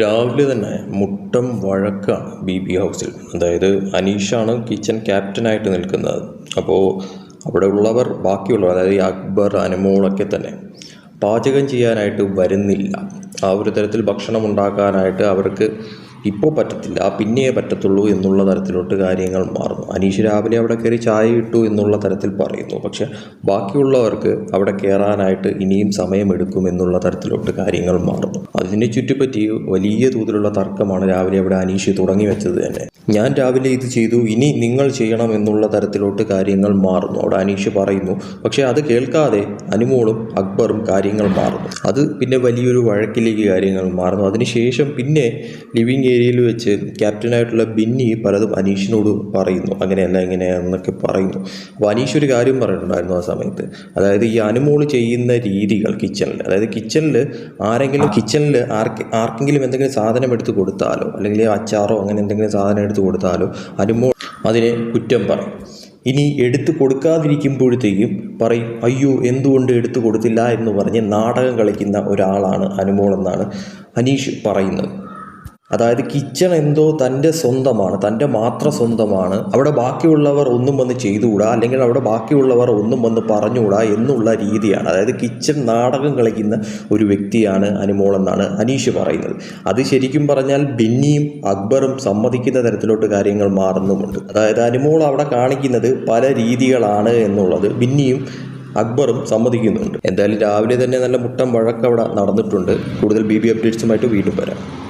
രാവിലെ തന്നെ Muttom വഴക്കാണ് B B ഹൗസിൽ. അതായത് അനീഷാണ് കിച്ചൺ ക്യാപ്റ്റനായിട്ട് നിൽക്കുന്നത്. അപ്പോൾ അവിടെ ഉള്ളവർ ബാക്കിയുള്ളവർ അതായത് അക്ബർ അനുമോളൊക്കെ തന്നെ പാചകം ചെയ്യാനായിട്ട് വരുന്നില്ല. ആ ഒരു തരത്തിൽ ഭക്ഷണം ഉണ്ടാക്കാനായിട്ട് അവർക്ക് ഇപ്പോൾ പറ്റത്തില്ല പിന്നെയേ പറ്റത്തുള്ളൂ എന്നുള്ള തരത്തിലോട്ട് കാര്യങ്ങൾ മാറുന്നു. അനീഷ് രാവിലെ അവിടെ കയറി ചായ ഇട്ടു എന്നുള്ള തരത്തിൽ പറയുന്നു. പക്ഷെ ബാക്കിയുള്ളവർക്ക് അവിടെ കയറാനായിട്ട് ഇനിയും സമയമെടുക്കും എന്നുള്ള തരത്തിലോട്ട് കാര്യങ്ങൾ മാറുന്നു. അതിനെ ചുറ്റിപ്പറ്റി വലിയ തോതിലുള്ള തർക്കമാണ് രാവിലെ അവിടെ അനീഷ് തുടങ്ങി വെച്ചത് തന്നെ. ഞാൻ രാവിലെ ഇത് ചെയ്തു ഇനി നിങ്ങൾ ചെയ്യണം എന്നുള്ള തരത്തിലോട്ട് കാര്യങ്ങൾ മാറുന്നു. അവിടെ അനീഷ് പറയുന്നു പക്ഷേ അത് കേൾക്കാതെ അനുമോളും അക്ബറും കാര്യങ്ങൾ മാറുന്നു. അത് പിന്നെ വലിയൊരു വഴക്കിലേക്ക് കാര്യങ്ങൾ മാറുന്നു. അതിനുശേഷം പിന്നെ ലിവിങ് ഏരിയയിൽ വെച്ച് ക്യാപ്റ്റനായിട്ടുള്ള ബിന്നി പലതും അനീഷിനോട് പറയുന്നു. അങ്ങനെയല്ല ഇങ്ങനെയാണെന്നൊക്കെ പറയുന്നു. അപ്പോൾ അനീഷ് ഒരു കാര്യം പറഞ്ഞിട്ടുണ്ടായിരുന്നു ആ സമയത്ത്. അതായത് ഈ അനുമോൾ ചെയ്യുന്ന രീതികൾ കിച്ചണിൽ. അതായത് കിച്ചണിൽ ആരെങ്കിലും കിച്ചണിൽ ആർക്ക് ആർക്കെങ്കിലും എന്തെങ്കിലും സാധനം എടുത്ത് കൊടുത്താലോ അല്ലെങ്കിൽ അച്ചാറോ അങ്ങനെ എന്തെങ്കിലും സാധനം എടുത്ത് കൊടുത്താലോ അനുമോൾ അതിനെ കുറ്റം പറയും. ഇനി എടുത്തു കൊടുക്കാതിരിക്കുമ്പോഴത്തേക്കും പറയും അയ്യോ എന്തുകൊണ്ട് എടുത്തു കൊടുത്തില്ല? എന്ന് പറഞ്ഞ് നാടകം കളിക്കുന്ന ഒരാളാണ് അനുമോൾ എന്നാണ് അനീഷ് പറയുന്നത്. അതായത് കിച്ചൺ എന്തോ തന്റെ സ്വന്തമാണ് തന്റെ മാത്രം സ്വന്തമാണ്. അവിടെ ബാക്കിയുള്ളവർ ഒന്നും വന്ന് ചെയ്തുകൂടാ അല്ലെങ്കിൽ അവിടെ ബാക്കിയുള്ളവർ ഒന്നും വന്ന് പറഞ്ഞുകൂടാ എന്നുള്ള രീതിയാണ്. അതായത് കിച്ചൺ നാടകം കളിക്കുന്ന ഒരു വ്യക്തിയാണ് അനുമോൾ എന്നാണ് അനീഷ് പറയുന്നത്. അത് ശരിക്കും പറഞ്ഞാൽ ബിന്നിയും അക്ബറും സമ്മതിക്കുന്ന തരത്തിലോട്ട് കാര്യങ്ങൾ മാറുന്നുമുണ്ട്. അതായത് അനുമോൾ അവിടെ കാണിക്കുന്നത് പല രീതികളാണ് എന്നുള്ളത് ബിന്നിയും അക്ബറും സമ്മതിക്കുന്നുണ്ട്. എന്തായാലും രാവിലെ തന്നെ നല്ല മുട്ടം വഴക്കവിടെ നടന്നിട്ടുണ്ട്. കൂടുതൽ ബി ബി അപ്ഡേറ്റ്സുമായിട്ട് വീണ്ടും വരാം.